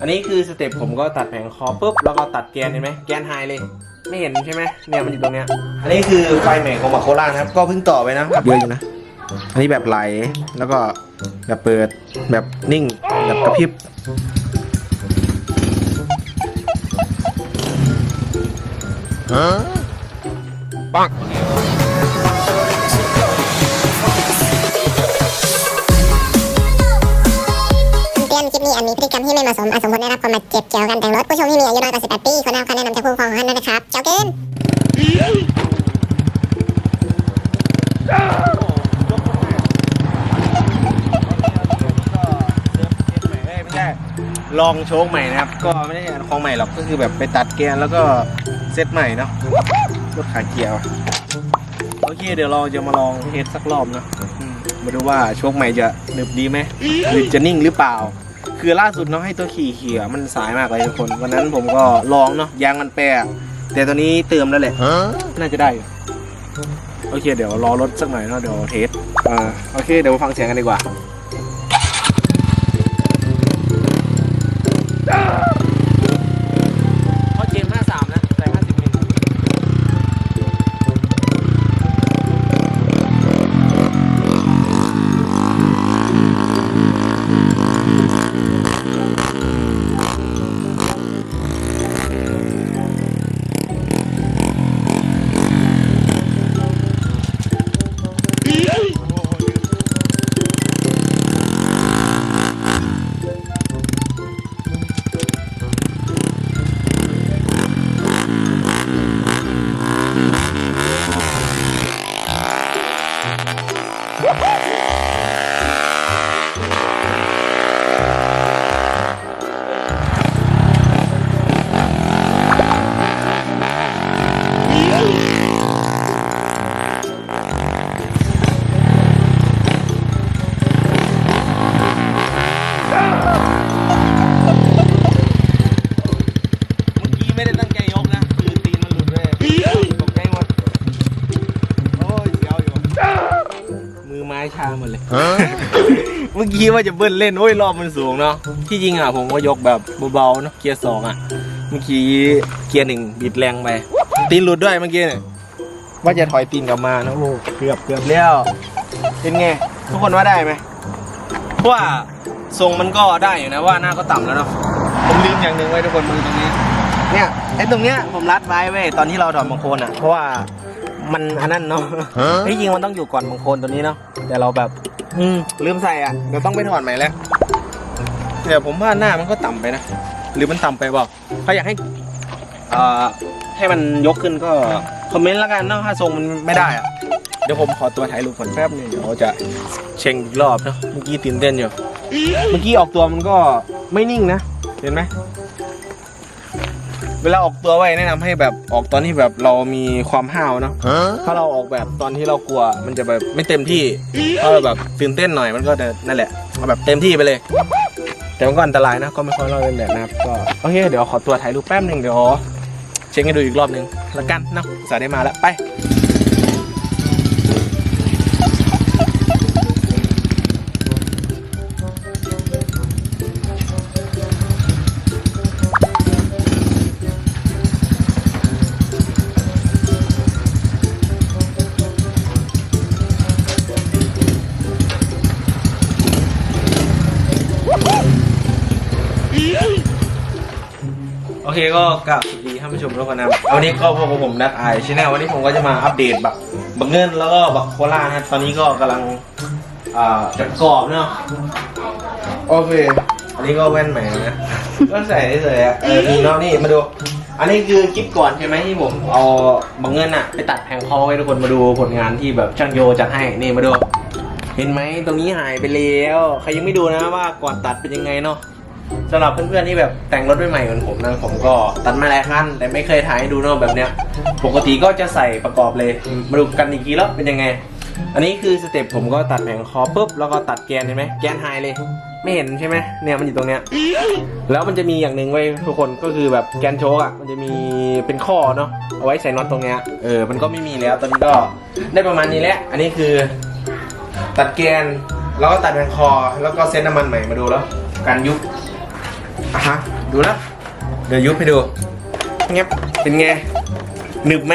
อันนี้คือสเต็ปผมก็ตัดแผงคอปุ๊บแล้วก็ตัดแกนเห็นไหมแกนไฮเลย ไม่เห็นใช่ไหมเนี่ยมันอยู่ตรงเนี้ย อันนี้คือไฟใหม่ของมาโครานะครับ ก็เพิ่งต่อไปนะเยอะอยู่นะ อันนี้แบบไหลแล้วก็แบบเปิดแบบนิ่งแบบกระพริบเตือน นี่อาจมีพฤติกรรมที่ไม่เหมาะสมอาจสมควรได้รับความบาดเจ็บเกี่ยวกับการแต่งรถผู้ชมที่มีอายุน้อยกว่า18ปีควรได้รับคำแนะนำจากผู้ปกครองของท่านด้วยนะครับเจ้าเกนไม่ใช่ลองโชคใหม่นะครับ ก็ไม่ได้ของใหม่หรอกก็คือแบบไปตัดแกนแล้วก็เซตใหม่เนาะรถขาเกียร์โอเคเดี๋ยวเราจะมาลองเทสสักรอบนะมมาดูว่าโชคใหม่จะหนึบดีไหมหรือจะนิ่งหรือเปล่า คือล่าสุดเนาะให้ตัวขี่ขี่อะมันสายมากเลยทุกคน วันนั้นผมก็ลองเนาะยางมันแปรอะแต่ตัวนี้เติมแล้วแหละน่าจะได้อยู่โอเค เดี๋ยวรอรถสักหน่อยเนาะเดี๋ยวเทสอ่าโอเค เดี๋ยวมาฟังเสียงกันดีกว่าเขา มื่อกี้ไม่ได้ตั้งใจยกนะ คือตีนมันหลุดด้วยตกใจหมด โอ้ยเสียวอยู่ มือไม้ชาหมดเลย เมื่อกี้ว่าจะเบิ้ลเล่น โอ้ยรอบมันสูงเนาะ ที่จริงอะผมก็ยกแบบเบาๆเนาะ เกียร์สองอะ เมื่อกี้เกียร์หนึ่งบิดแรงไป ตีนหลุดด้วยเมื่อกี้เนี่ย ว่าจะถอยตีนกลับมานะโอ้เกือบเกือบแล้ว เป็นไง ทุกคนว่าได้ไหมเพ ราะว่าทรงมันก็ได้อยู่นะว่าหน้าก็ต่ำแล้วเนาะผมลืมอย่างหนึ่งไว้ทุกคนมือตรงนี้ เนี่ยไอ้ตรงเนี้ยผมรัดไว้เว้ยตอนที่เราถอดบางโคลนอะ เพราะว่ามันอันนั้นเนาะที่จริงมันต้องอยู่ก่อนบางโคลนตัวนี้เนาะแต่เราแบบ อืมลืมใส่อะเดี๋ยวต้องไปถอดใหม่แล้วแต่ผมว่าหน้ามันก็ต่ำไปนะ หรือมันต่ำไปบอกเขาอยากให้เอ่อให้มันยกขึ้นก็คอมเมนต์แล้วกันเนาะถ้าทรงมันไม่ได้อะ เดี๋ยวผมขอตัวถ่ายรูปก่อนแป๊บนึงเดี๋ยวจะเช็งอีกรอบเนาะเมื่อกี้ตื่นเต้นอยู่เมื่อกี้ออกตัวมันก็ไม่นิ่งนะเห็นไหมเวลาออกตัวไว้แนะนำให้แบบออกตอนที่แบบเรามีความห้าวเนาะถ้าเราออกแบบตอนที่เรากลัว มันจะแบบไม่เต็มที่ถ้าเราแบบตื่นเต้นหน่อยมันก็จะนั่นแหละเอาแบบเต็มที่ไปเลย แต่มันก็อันตรายนะก็ไม่ค่อยเล่าเล่นแบบนะครับก็โอเค เดี๋ยวขอตัวถ่ายรูปแป๊บหนึ่งเดี๋ยวเช็คให้ดูอีกรอบหนึ่งแล้วกันเนาะสายได้มาแล้วไป ก็กลับสวัสดีท่านผู้ชมทุกคนนะครับวันนี้ก็พบกับผมนักไอชแนลวันนี้ผมก็จะมาอัปเดตแบบบักเงินแล้วก็บักโคราชนะครับตอนนี้ก็กำลังอ่าจะประกอบเนาะโอเค อันนี้ก็แว่นใหม่นะ ก็ใส่ได้เลยอะเออนี่เนาะนี่มาดู อันนี้คือคลิปก่อนใช่ไหมที่ผมเอาบักเงินอะไปตัดแผงคอให้ทุกคนมาดูผลงานที่แบบช่างโยจัดให้นี่มาดู เห็นไหมตรงนี้หายไปแล้ว ใครยังไม่ดูนะว่าก่อนตัดเป็นยังไงเนาะ สำหรับเพื่อนๆที่แบบแต่งรถใหม่ๆเหมือนผมนะผมก็ตัดมาหลายคันแต่ไม่เคยถ่ายให้ดูเนอะแบบเนี้ย ปกติก็จะใส่ประกอบเลย มาดูกันอีกทีแล้วเป็นยังไง อันนี้คือสเต็ปผมก็ตัดแผงคอปุ๊บแล้วก็ตัดแกนเห็นไหมแกนไฮเลย ไม่เห็นใช่ไหมเนี่ยมันอยู่ตรงเนี้ย แล้วมันจะมีอย่างหนึ่งไว้ยทุกคนก็คือแบบแกนโชกอะมันจะมีเป็นข้อเนาะเอาไว้ใส่น็อตตรงเนี้ยเออมันก็ไม่มีแล้วตอนนี้ก็ได้ประมาณนี้แหละอันนี้คือ ตัดแกนแล้วก็ตัดแผงคอแล้วก็เซ็ตน้ำมันใหม่มาดูแล้วการยุบ อะฮะดูแล้วเดี๋ยวยุบให้ดูเงียบเป็นไงหนึบไหม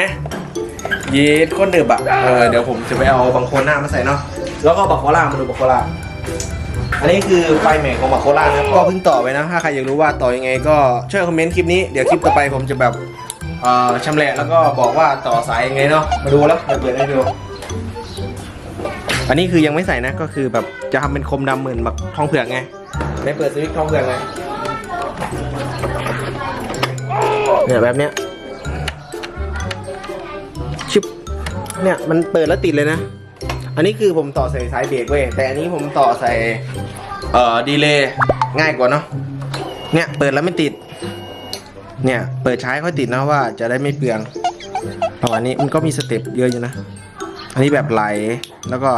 เย็ดโคตรหนึบอะเออเดี๋ยวผมจะไปเอาบังโคลหน้ามาใส่เนาะแล้วก็บักโคล่ามาดูบักโคล่าอันนี้คือไฟแหม่ของมาโคราชนะครับก็เพิ่งต่อไปนะถ้าใครอยากรู้ว่าต่อยังไง ก็ช่วยคอมเมนต์คลิปนี้เดี๋ยวคลิปต่อไปผมจะแบบเอ่อชำแหละแล้วก็บอกว่าต่อสายยังไงเนาะมาดูแล้วเดี๋ยวเปิดให้ดูอันนี้คือยังไม่ใส่นะก็คือแบบจะทำเป็นคมดำเหมือนแบบทองเผือกไงไม่เปิดสวิตช์ทองเผือกไง เนี่ยแบบเนี้ยชิบเนี่ยมันเปิดแล้วติดเลยนะ อันนี้คือผมต่อใส่สายเบรกเว้ยแต่อันนี้ผมต่อใส่เอ่อดีเลย์ง่ายกว่าเนาะเนี่ยเปิดแล้วไม่ติด เนี่ยเปิดใช้ค่อยติดนะว่าจะได้ไม่เปลืองประมาณนี้มันก็มีสเต็ปเยอะอยู่นะ อันนี้แบบไหลแล้วก็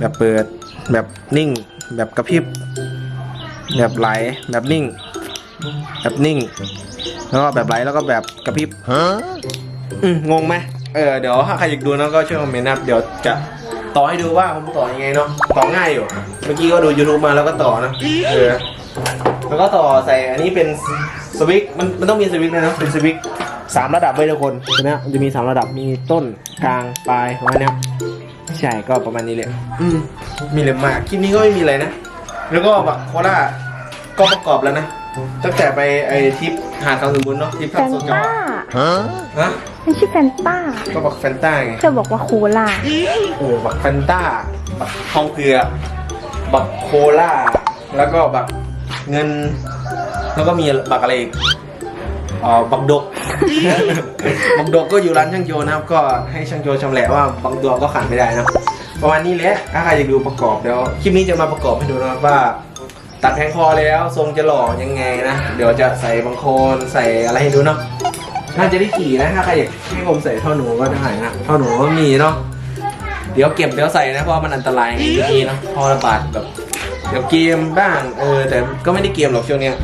แบบเปิดแบบนิ่ง แบบกระพริบแบบไหลแบบนิ่ง แบบนิ่ง แล้วก็แบบไหลแล้วก็แบบกระพริบอืมงงไหมเออเดี๋ยวถ้าใครอยากดูนะก็ช่วยคอมเมนต์นะครับเดี๋ยวจะต่อให้ดูว่าผมต่อยังไงเนาะต่อง่ายอยู่ เมื่อกี้ก็ดู YouTube มาแล้วก็ต่อนะเออแล้วก็ต่อใส่อันนี้เป็นสวิกมันมันต้องมีสวิกด้วยนะเป็นสวิกสามระดับไว้ทุกคนตัวเนี้ยมันจะมีสามระดับมีต้นกลางปลายประมาณเนี้ยใช่ก็ประมาณนี้เลยอืมมีเลยมากคลิปนี้ก็ไม่มีอะไรนะ แล้วก็บักโคล่าก็ประกอบแล้วนะ ตั้งแต่ไปไอทริปหาดเขาสมบูรณ์เนาะทริปแฟทำนโซจอต้าฮะไม่ใช่แฟนต้าก็บักแฟนต้าไงจะบอกว่าโคลาโอ้บักแฟนต้าบักทองเผือกบักโคล่าแล้วก็บักเงิน แล้วก็มีบักอะไรอีกอ๋อบักดก บักดกก็อยู่ร้านช่างโจนะครับ ก็ให้ช่างโจชำแหละว่าบักดกก็ขาดไม่ได้นะประมาณนี้แหละถ้าใครอยากดูประกอบเดี๋ยวคลิปนี้จะมาประกอบให้ดูนะครับว่า ตัดแผงคอแล้วทรงจะหล่อยังไงนะ เดี๋ยวจะใส่บางโคนใส่อะไรให้ดูเนาะน่าจะได้ขี่นะถ้าใครอยากให้ผมใส่ท่อหนูก็ได้นะท่อหนูก็มีเนาะเดี๋ยวเก็บเดี๋ยวใส่นะเพราะว่ามันอันตรายไงทีนี้เนาะพอระบาดแบบเดี๋ยวเกมบ้างเออแต่ก็ไม่ได้เกมหรอกช่วงเนี้ย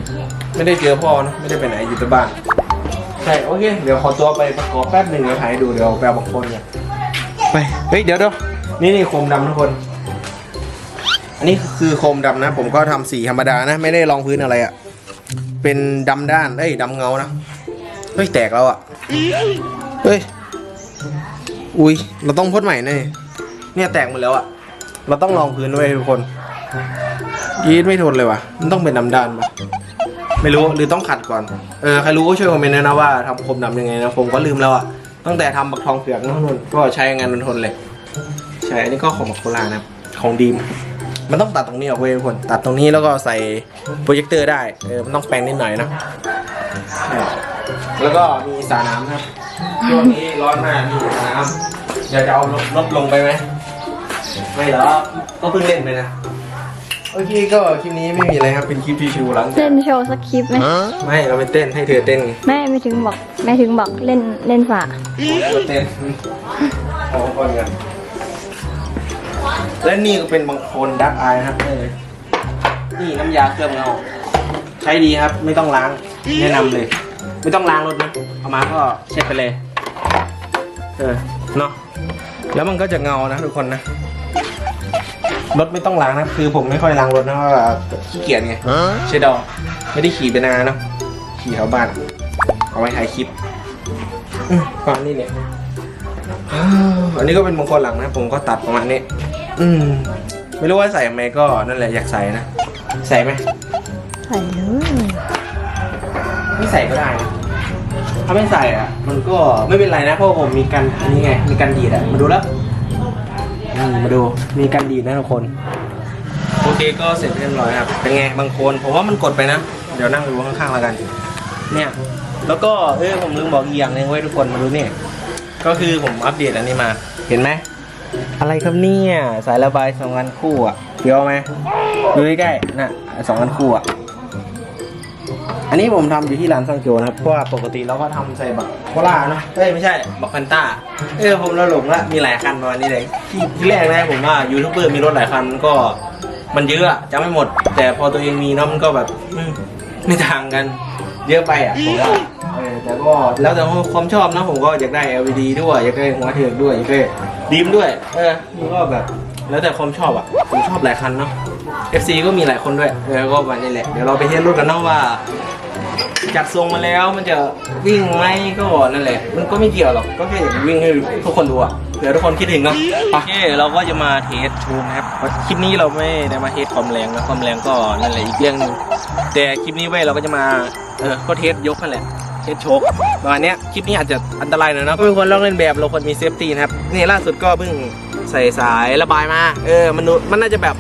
ไม่ได้เจอพ่อเนอะไม่ได้ไปไหนอยู่แต่บ้านใช่โอเคเดี๋ยวขอตัวไปประกอบแป๊บหนึ่งเดี๋ยวถ่ายให้ดูเดี๋ยวแปลบางคนเนี่ยไปเฮ้ยเดี๋ยวเดี๋ยวนี่นี่โคมดำทุกคน อันนี้คือโคมดำนะ ผมก็ทำสีธรรมดานะ ไม่ได้รองพื้นอะไรอะ่ะ เป็นดำด้าน เอ้ยดำเงานะ เฮ้ย แตกแล้วอะ่ะ เฮ้ย อุ้ย เราต้องพ่นใหม่แน่เนี่ยแตกหมดแล้วอะ่ะ เราต้องรองพื้นด้วยทุกคนยีดไม่ทนเลยว่ะ มันต้องเป็นดำด้านปะไม่รู้หรือต้องขัดก่อน เออ ใครรู้ก็ช่วยคอมเมนต์นะว่าทำโคมดำยังไงนะ ผมก็ลืมแล้วอะ่ะ ตั้งแต่ทำบักทองเผือกนั่นนู่นก็ใช้งานมันทนเลย ใช่ อันนี้ก็ของบักโคลานะครับของดีม มันต้องตัดตรงนี้ออกเว้ยทุกคน ตัดตรงนี้แล้วก็ใส่โปรเจคเตอร์ได้ เออ มันต้องแปลงนิดหน่อยนะใช่แล้วก็มีสระน้ำนะครับช่วงนี้ร้อนมากมีสระน้ำอยากจะเอารถรถลงไปไหม ไม่หรอกก็เพิ่งเล่นไปนะ โอเคก็คลิปนี้ไม่มีอะไรครับ เป็นคลิปชิวๆหลังจากเล่นโชว์สักคลิปไหมไม่ เราไปเต้นให้เธอเต้นไงแม่ไม่ถึงบอกแม่ถึงบอกเล่นเล่นฝาเราเต้นเอาก่อนกัน และนี่ก็เป็นบางคนดักอายนะครับนี่เลยนี่น้ำยาเคลือบเงา ใช้ดีครับ ไม่ต้องล้างแนะนำเลย ไม่ต้องล้างรถนะเอามาก็เช็ดไปเลย เออเนาะแล้วมันก็จะเงานะทุกคนนะรถไม่ต้องล้างนะคือผมไม่ค่อยล้างรถนะเพราะว่าขี้เกียจไงใช่ดอกไม่ได้ขี่ไปนานเนาะขี่แถวบ้าน เอาไว้ถ่ายคลิปอืมประมานี้เนี่ยอันนี้ก็เป็นมงคลหลังนะ ผมก็ตัดประมาณนี้ อืม ไม่รู้ว่าใส่ไหมก็นั่นแหละอยากใส่นะ ใส่ไหมใส่เลยไม่ใส่ก็ได้นะถ้าไม่ใส่อะ มันก็ไม่เป็นไรนะเพราะผมมีกันอันนี้ไง มีกันดีดอะ มาดูแล้วอืมมาดู มีกันดีดนะทุกคน โอเคก็เสร็จเรียบร้อยครับ เป็นไงบางคนผมว่ามันกดไปนะ เดี๋ยวนั่งดูข้างๆแล้วกัน เนี่ย แล้วก็เออผมลืมบอกอีกอย่างหนึงไว้ยทุกคนมาดูนี่ ก็คือผมอัปเดตอันนี้มา เห็นไหม อะไรครับเนี่ยสายระบายสองอันคู่อะเดี๋ยวไหมดูใกล้ๆน่ะสองอันคู่อะอันนี้ผมทำอยู่ที่ร้านซังโจนะครับเพราะว่าปกติเราก็ทำใส่บักโคล่าเนาะเอ้ยไม่ใช่บักฟันต้าเออผมเราหลงละมีหลายคันประมาณนี้เลยที่แรกนะผมว่ายูทูบเบอร์มีรถหลายคันก็มันเยอะอะจำไม่หมด แต่พอตัวเองมีเนาะมันก็แบบไม่ต่างกัน เยอะไปอะผมว่าเออแต่ก็แล้วแต่ความชอบนะผมก็อยากได้ LED ด้วยอยากได้หัวเถือกด้วยอยากได้ดีมด้วย เออมันก็แบบ แล้วแต่ความชอบอะผมชอบหลายคันเนาะ FC ก็มีหลายคนด้วยเออก็วันนี้แหละเดี๋ยวเราไปเทสรถกันเนาะว่าจัดทรงมาแล้วมันจะวิ่งไหมก็นั่นแหละ มันก็ไม่เกี่ยวหรอกก็แค่อยากวิ่งให้ทุกคนดูอะ เดี๋ยวทุกคนคิดถึงเนาะโอเคเราก็จะมาเทสชูนะครับคลิปนี้เราไม่ได้มาเทสความแรงนะความแรงก็นั่นแหละอีกเรื่องนึงแต่คลิปนี้เว้ยเราก็จะมาเออก็เทสยกนั่นแหละเทสโชคประมาณนี้คลิปนี้อาจจะอันตรายหน่อยนะก็เป็นคนลองเล่นแบบเราควรมีเซฟตี้นะครับนี่ล่าสุดก็เพิ่งใส่สายระบายมาเออมันมันน่าจะแบบ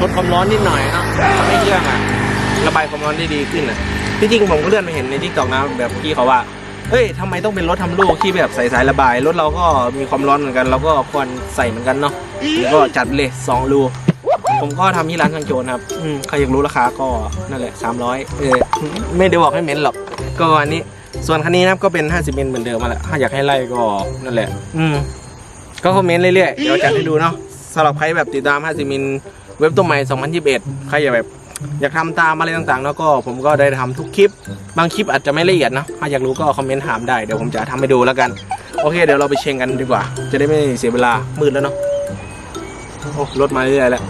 ลดความร้อนนิดหน่อยเนาะทำให้เครื่องอะระบายความร้อนได้ดีขึ้นอะที่จริงผมก็เลื่อนไปเห็นในทิกตอกนะแบบพี่เขาว่า เฮ้ยทำไมต้องเป็นรถทำลูกที่แบบใส่สายระบาย รถเราก็มีความร้อนเหมือนกัน เราก็ควรใส่เหมือนกันเนาะแล้วก็จัดเลยสองรูผมก็ทำที่ร้านช่างโจรครับอืมใครอยากรู้ราคาก็นั่นแหละ 300 เออ ไม่ได้บอกให้เม้นหรอก ก็อันนี้ ส่วนคันนี้นะครับก็เป็น 50เมนเหมือนเดิมมาแหละถ้าอยากให้ไล่ก็นั่นแหละ อืม ก็คอมเมนต์เรื่อยๆ เดี๋ยวจัดให้ดูเนาะสำหรับใครแบบติดตาม 50มิลเว็บตัวใหม่ 2021 ใครอยากแบบ อยากทำตามอะไรต่างๆ แล้วก็ผมก็ได้ทำทุกคลิป บางคลิปอาจจะไม่ละเอียดนะถ้าอยากรู้ก็คอมเมนต์ถามได้เดี๋ยวผมจะทำให้ดูแล้วกันโอเค เดี๋ยวเราไปเช็งกันดีกว่า จะได้ไม่เสียเวลามืดแล้วเนาะโอ้รถมาเรื่อยๆแล้ว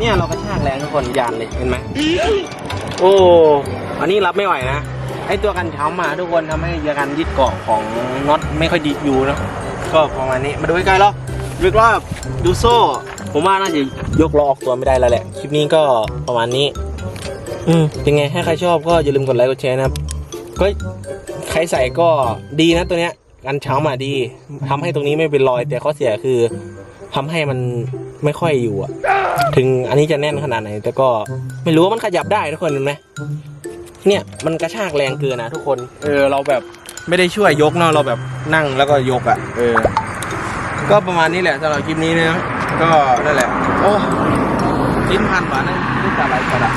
เนี่ยเรากระชากแรงทุกคนยานเลยเห็นไหมโอ้อันนี้รับไม่ไหวนะไอตัวกันช้ำมาทุกคนทำให้ยากันยึดเกาะของน็อตไม่ค่อยดีอยู่นะก็ประมาณนี้มาดูใกล้ๆแล้วลึกรอบดูโซ่ ผมว่าน่าจะยกล้อออกตัวไม่ได้แล้วแหละ คลิปนี้ก็ประมาณนี้ อืมเป็นไงให้ใครชอบก็อย่าลืมกดไลค์กดแชร์นะครับก็ใครใส่ก็ดีนะตัวเนี้ยกันช้ำอะดีทำให้ตรงนี้ไม่เป็นรอย แต่ข้อเสียคือทำให้มัน ไม่ค่อยอยู่อะถึงอันนี้จะแน่นขนาดไหน แต่ก็ไม่รู้ว่ามันขยับได้ทุกคนเห็นไหมเนี่ยมันกระชากแรงเกินนะทุกคน เออเราแบบไม่ได้ช่วยยกเนาะเราแบบนั่งแล้วก็ยกอะเออ ก็ประมาณนี้แหละสำหรับคลิปนี้นะก็นั่นแหละ โอ้ลิ้นพันหวานนะนี่ตาไหลกระดา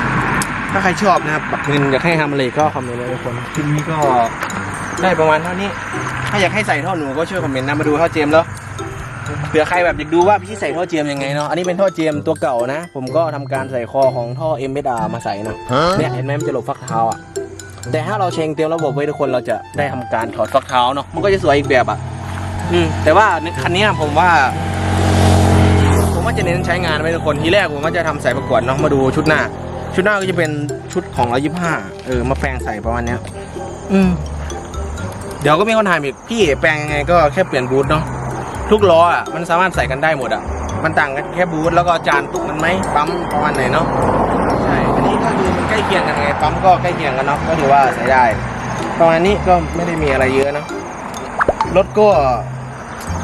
ถ้าใครชอบนะครับปักเงินอยากให้ทำอะไรก็คอมเมนต์เลยทุกคนคลิปนี้ก็ได้ประมาณเท่านี้ ถ้าอยากให้ใส่ท่อหนูก็ช่วยคอมเมนต์นะมาดูท่อเจมส์แล้ว เผื่อใครแบบอยากดูว่าพี่ใส่ท่อเจมส์ยังไงเนาะ อันนี้เป็นท่อเจมส์ตัวเก่านะ ผมก็ทำการใส่คอของท่อ m อ็มมาใส่เนาะเนี่ยเห็นไหมมันจะหลบฟักเท้าอะ แต่ถ้าเราเชงเตรียมระบบไว้ทุกคนเราจะได้ทำการถอดฟักเท้าเนาะ มันก็จะสวยอีกแบบอะ อืม แต่ว่าคันเนี้ยผมว่า ผมว่าจะเน้นใช้งานไว้ทุกคน ทีแรกผมว่าจะทำใส่ประกวดเนาะ มาดูชุดหน้า ชุดหน้าก็จะเป็นชุดของร้อยี่ห้าเออ มาแปลงใส่ประมาณเนี้ย อืม เดี๋ยวก็มีคนถามอีกพี่แปลงยังไงก็แค่เปลี่ยนบูทเนาะ ทุกล้ออะมันสามารถใส่กันได้หมดอะ มันต่างกันแค่บูทแล้วก็จานตุกมันไหมปั๊มประมาณไหนเนาะใช่อันนี้ก็คือมันใกล้เคียงกันไงปั๊มก็ใกล้เคียงกันเนาะก็ถือว่าใช้ได้ ประมาณนี้ก็ไม่ได้มีอะไรเยอะนะรถก็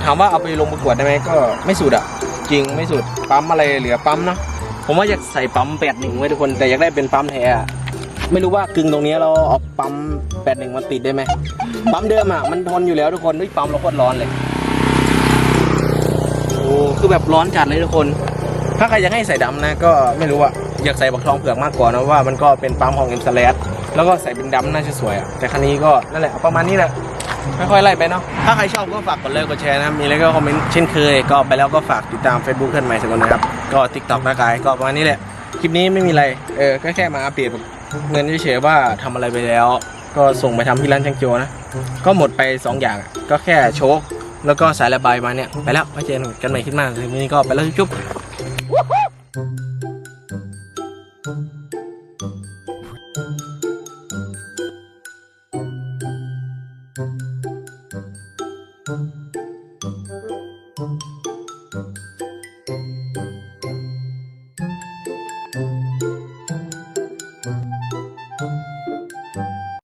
ถามว่าเอาไปลงประกวดได้ไหมก็ไม่สุดอะ จริงไม่สุดปั๊มอะไรเหลือปั๊มเนาะผมว่าอยากใส่ปั๊มแปดหนึ่งไว้ทุกคนแต่อยากได้เป็นปั๊มแท้อะไม่รู้ว่ากึ่งตรงนี้เราเอาปั๊มแปดหนึ่งมาติดได้ไหมปั๊มเดิมอะมันทนอยู่แล้วทุกคนด้วยปั๊มเราโคตรร้อนเลย คือแบบร้อนจัดเลยทุกคน ถ้าใครอยากให้ใส่ดำนะก็ไม่รู้อะอยากใส่บักทองเผือกมากกว่านะว่ามันก็เป็นปั๊มของเอ็มสแลแล้วก็ใส่เป็นดำน่าจะสวยอะแต่คันนี้ก็นั่นแหละประมาณนี้แหละค่อยๆไล่ไปเนาะ ถ้าใครชอบก็ฝากกดไลค์กดแชร์นะ มีอะไรก็คอมเมนต์เช่นเคย ก็ไปแล้วก็ฝากติดตาม Facebook เพื่อนใหม่สักคนนะครับ ก็ TikTok นะกายก็ประมาณนี้แหละ คลิปนี้ไม่มีอะไร เออ ก็แค่มาอัปเดตเงินเฉยๆว่าทำอะไรไปแล้ว ก็ส่งไปทำที่ร้านช่างโจนะ ก็หมดไปสองอย่าง ก็แค่โชค แล้วก็สายระบายมาเนี่ยไปแล้วไปเจอกันใหม่ขึ้นมาทีนี้ก็ไปแล้วจุ๊บ